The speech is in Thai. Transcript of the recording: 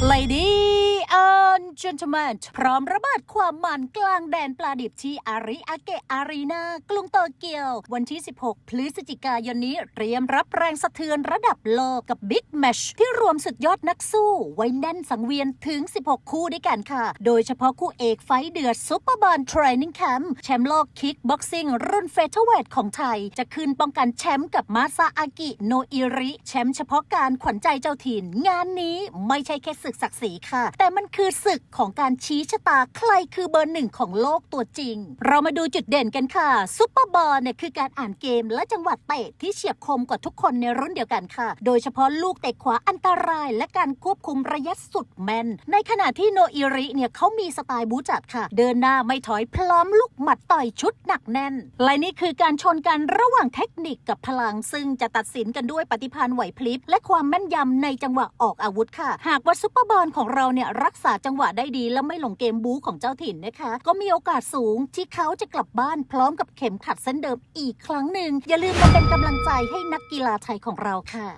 Lady and Gentlemen พร้อมระบิดความมันกลางแดนปลาดิบที่อาริอาเกะอารีนากรุงโตเกียว วันที่ 16 พฤศจิกายนนี้ เตรียมรับแรงสะเทือนระดับโลกกับ Big Match ที่รวมสุดยอดนักสู้ ไว้แน่นสังเวียนถึง 16 คู่ด้วยกันค่ะ โดยเฉพาะคู่เอกไฟเดือดซุปเปอร์บอลเทรนนิ่งแคมป์แชมป์โลกคิกบ็อกซิ่งรุ่นเฟเธอร์เวทของไทย จะขึ้นป้องกันแชมป์กับมาซาอากิโนอิริแชมป์เฉพาะการขวัญใจเจ้าถิ่น งานนี้ไม่ใช่แค่ศึกศักดิ์ศรีค่ะ แต่มันคือศึกของการชี้ชะตาใครคือเบอร์หนึ่งของโลกตัวจริง เรามาดูจุดเด่นกันค่ะซุปเปอร์บอลเนี่ยคือการอ่านเกมและจังหวะเตะที่เฉียบคมกว่าทุกคนในรุ่นเดียวกันค่ะ โดยเฉพาะลูกเตะขวาอันตราย และการควบคุมระยะสุดแมนในขณะที่โนอิริเนี่ยเขามีสไตล์บูจัดค่ะ เดินหน้าไม่ถอยพร้อมลูกหมัดต่อยชุดหนักแน่นและนี่คือการชนกันระหว่างเทคนิคกับพลัง ซึ่งจะตัดสินกันด้วยปฏิภาณไหวพลิบและความแม่นยำในจังหวะออกอาวุธค่ะ หากว่าซุปเปอร์บอลของเราเนี่ยรักษาจังงหวะได้ดีและไม่หลงเกมบู๊ของเจ้าถิ่นนะคะ ก็มีโอกาสสูงที่เขาจะกลับบ้านพร้อมกับเข็มขัดเส้นเดิมอีกครั้งหนึ่งอย่าลืมมาเป็นกำลังใจให้นักกีฬาไทยของเราค่ะ